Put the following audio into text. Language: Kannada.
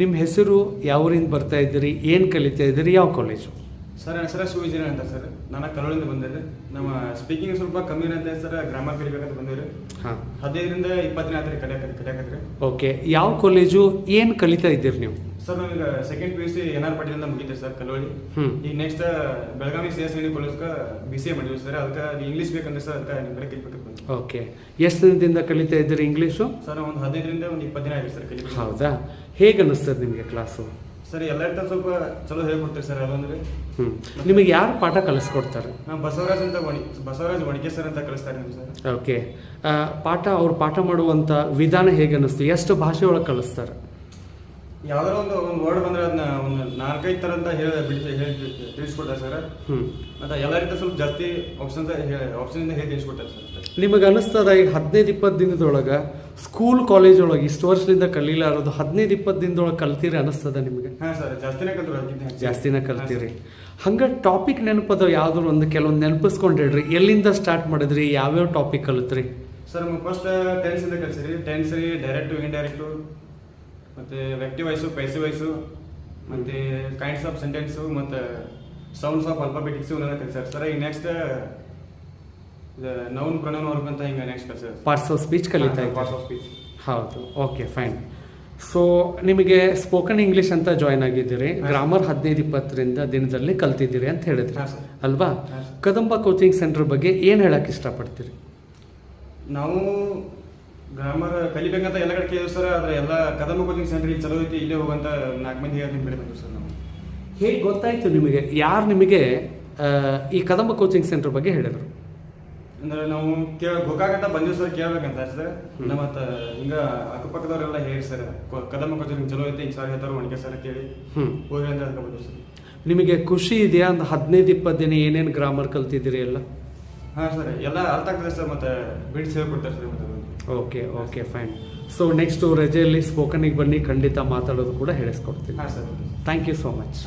ನಿಮ್ಮ ಹೆಸರು ಯಾವೂರಿಂದ ಬರ್ತಾ ಇದ್ದೀರಿ? ಏನು ಕಲಿತಾ ಇದ್ದೀರಿ? ಯಾವ ಕಾಲೇಜು ಸರ್ ಹೆಸರ ಶಿವಜಿನ ಅಂತ ಸರ್. ನಾನು ಕಲೋಳಿಂದ ಬಂದಿದ್ದೆ ನಮ್ಮ ಸ್ಪೀಕಿಂಗ್ ಸ್ವಲ್ಪ ಕಮ್ಮಿ ಇರುತ್ತೆ ಸರ್ ಗ್ರಾಮರ್ ಕಲಿಬೇಕಂತ ಬಂದಿವ್ರಿ. ಹಾಂ. ಹದಿನೈದರಿಂದ ಇಪ್ಪತ್ತನೇ ಆದರೆ ಕಲಿಯಕ್ಕೆ ಕಲಿಯಕ್ಕೆ ಓಕೆ ಯಾವ ಕಾಲೇಜು ಏನು ಕಲಿತಾ ಇದ್ದೀರಿ ನೀವು? ಸರ್ ನನಗೆ second P U C N R Patil ಮುಗಿತೆ sir Kalloli. ಈಗ next Belagavi C S D ಕಾಲೇಜ್ಗೆ ಬಿ ಸಿ ಎ ಮಾಡಿದ್ವಿ ಸರ್ ಅದಕ್ಕೆ ಇಂಗ್ಲೀಷ್ ಬೇಕಂದ್ರೆ ಸರ್ ಅದಕ್ಕೆ ನಿಮ್ಮ ಕಡೆ ಓಕೆ. ಎಷ್ಟು ದಿನದಿಂದ ಕಲಿತಾ ಇದ್ದೀರಿ ಇಂಗ್ಲೀಷು ಸರ್ ಒಂದು ಹದಿನೈದರಿಂದ ಒಂದು ಇಪ್ಪತ್ತು ದಿನ ಆಗಿದೆ ಸರ್ ಕಲಿಬೇಕು. ಹೌದಾ? ಹೇಗೆ ಅನ್ನಿಸ್ತದೆ ನಿಮಗೆ ಕ್ಲಾಸು ಸರ್ ಎಲ್ಲರಿಗಿಂತ ಸ್ವಲ್ಪ ಚಲೋ ಹೇಳ್ಕೊಡ್ತೀರಿ ಸರ್ ಅದಂದ್ರೆ ಹ್ಞೂ ನಿಮಗೆ ಯಾರು ಪಾಠ ಕಲಿಸ್ಕೊಡ್ತಾರೆ? ನಾವು ಬಸವರಾಜ್ ಅಂತ ಒಣಿ ಬಸವರಾಜ್ ವಣಿಕೆ ಸರ್ ಅಂತ ಕಲಿಸ್ತಾರೆ ಸರ್. ಓಕೆ. ಪಾಠ ಅವ್ರು ಪಾಠ ಮಾಡುವಂಥ ವಿಧಾನ ಹೇಗೆ ಅನ್ನಿಸ್ತು? ಎಷ್ಟು ಭಾಷೆ ಒಳಗೆ ಕಲಿಸ್ತಾರೆ? ಯಾವ್ದಾರ ಒಂದು ಒಂದು ವರ್ಡ್ ಬಂದ್ರೆ ಅದನ್ನ ಒಂದು ನಾಲ್ಕೈದು ಥರ ಅಂತ ಹೇಳಿ ಬಿಡಿಸಿ ಹೇಳಿ ತಿಳಿಸ್ಕೊಡ್ತಾರೆ ಸರ್. ಮತ್ತೆ ಎಲ್ಲರಿಗಿಂತ ಸ್ವಲ್ಪ ಜಾಸ್ತಿ ಆಪ್ಷನ್ ಆಪ್ಷನ್ ಇಂದ ಹೇಳಿ ತಿಳಿಸ್ಕೊಡ್ತಾರೆ ಸರ್ ನಿಮಗೆ ಅನಿಸ್ತದ ಈಗ ಹದಿನೈದು ಇಪ್ಪತ್ತು ದಿನದೊಳಗೆ ಸ್ಕೂಲ್ ಕಾಲೇಜ್ ಒಳಗೆ ಇಷ್ಟು ವರ್ಷದಿಂದ ಕಲೀಲಾರದು ಹದಿನೈದು ಇಪ್ಪತ್ತು ದಿನದೊಳಗೆ ಕಲ್ತೀರಿ ಅನಿಸ್ತದ ನಿಮಗೆ? ಹಾಂ ಸರ್ ಜಾಸ್ತಿನೇ ಕಲ್ತ್ರು ಜಾಸ್ತಿನೇ ಕಲ್ತೀರಿ ಹಂಗೆ ಟಾಪಿಕ್ ನೆನಪದ ಯಾವ್ದಾರು ಒಂದು ಕೆಲವೊಂದು ನೆನಪಿಸ್ಕೊಂಡು ಹೇಳ್ರಿ ಎಲ್ಲಿಂದ ಸ್ಟಾರ್ಟ್ ಮಾಡಿದ್ರಿ? ಯಾವ್ಯಾವ ಟಾಪಿಕ್ ಕಲಿತ್ರಿ? ಸರ್ ನಮ್ಗೆ ಫಸ್ಟ್ ಟೆನ್ಸ್ ಇಂದ ಕಲಿಸಿರಿ. ಟೆನ್ಸ್ ರೀ ಡೈರೆಕ್ಟು ಇಂಡೈರೆಕ್ಟು ಮತ್ತೆ ವ್ಯಕ್ತಿ ವಯಸ್ಸು ಪೈಸಿ ವಯಸ್ಸು ಮತ್ತು ಕೈಂಡ್ಸ್ ಆಫ್ ಸೆಂಟೆನ್ಸು ಮತ್ತು ಸೌಂಡ್ಸ್ ಆಫ್ ಅಲ್ಫಾಬೆಟಿಕ್ಸ್ ಇವನ್ನೆಲ್ಲ ಕಲಿಸ್ತಾರೆ ಸರ್ ಈಗ ನೆಕ್ಸ್ಟ್ ನೌನ್ ಪ್ರೊನೌನ್ ವರ್ಕ್ ಅಂತ ಹಿಂಗೆ next sir parts of speech ಕಲಿತಾ ಪಾರ್ಟ್ಸ್ ಆಫ್ ಸ್ಪೀಚ್ ಹೌದು ಓಕೆ ಫೈನ್ ಸೊ ನಿಮಗೆ ಸ್ಪೋಕನ್ ಇಂಗ್ಲಿಷ್ ಅಂತ ಜಾಯ್ನ್ ಆಗಿದ್ದೀರಿ. ಗ್ರಾಮರ್ ಹದಿನೈದು ಇಪ್ಪತ್ತರಿಂದ ದಿನದಲ್ಲಿ ಕಲ್ತಿದ್ದೀರಿ ಅಂತ ಹೇಳಿದ್ರಿ. ಅಲ್ವಾ? ಕದಂಬ ಕೋಚಿಂಗ್ ಸೆಂಟರ್ ಬಗ್ಗೆ ಏನು ಹೇಳಕ್ಕೆ ಇಷ್ಟಪಡ್ತೀರಿ? ನಾವು ಗ್ರಾಮರ್ ಕಲಿಬೇಕಂತ ಎಲ್ಲ ಕಡೆ ಕೇಳಿದ್ರು ಸರ್ ಆದ್ರೆ ಎಲ್ಲ ಕದಮ ಕೋಚಿಂಗ್ ಸೆಂಟರ್ ಇಲ್ಲಿ ಚಲೋ ಐತಿ ಇಲ್ಲೇ ಹೋಗಂತ ನಾಲ್ಕು ಮಂದಿ ಹೇಳ್ತೀನಿ ಬಂದ್ರು ಸರ್ ನಾವು? ಹೇಗೆ ಗೊತ್ತಾಯ್ತು ನಿಮಗೆ? ಯಾರು ನಿಮಗೆ ಈ ಕದಂಬ ಕೋಚಿಂಗ್ ಸೆಂಟರ್ ಬಗ್ಗೆ ಹೇಳಿದ್ರು? ಅಂದ್ರೆ ನಾವು ಕೇಳ ಗೋಕಾಕಂತ ಬಂದಿವಿ ಸರ್ ಕೇಳ್ಬೇಕಂತ ಸರ್. ನಮ್ಮ ಮತ್ತೆ ಹಿಂಗ ಅಕ್ಕಪಕ್ಕದವರೆಲ್ಲ ಹೇಳಿ ಸರ್ ಕದಂಬ ಕದಮ ಕೋಚಿಂಗ್ ಚಲೋ ಐತಿ ಸರ್ ಹೇಳ್ತಾರ ಒಣಗೆ ಸರ್ ಕೇಳಿ ಹೋಗಿ ಅಂತ ಬಂದಿವಿ ಸರ್. ನಿಮಗೆ ಖುಷಿ ಇದೆಯಾ? ಅಂತ ಹದಿನೈದು ಇಪ್ಪತ್ತು ದಿನ ಏನೇನು ಗ್ರಾಮರ್ ಕಲ್ತಿದ್ದೀರಿ ಎಲ್ಲ? ಹಾಂ ಸರ್ ಎಲ್ಲ ಅರ್ಥ ಆಗ್ತದೆ ಸರ್ ಮತ್ತೆ ಬಿಡ್ಸ್ ಹೇಳ್ಕೊಡ್ತಾರೆ ಸರ್ ಮತ್ತೆ. Okay okay fine so next ರಜೆಯಲ್ಲಿ ಸ್ಪೋಕನಿಗೆ ಬನ್ನಿ ಖಂಡಿತ ಮಾತಾಡೋದು ಕೂಡ ಹೇಳಿಸ್ಕೊಡ್ತೀನಿ. Thank you so much.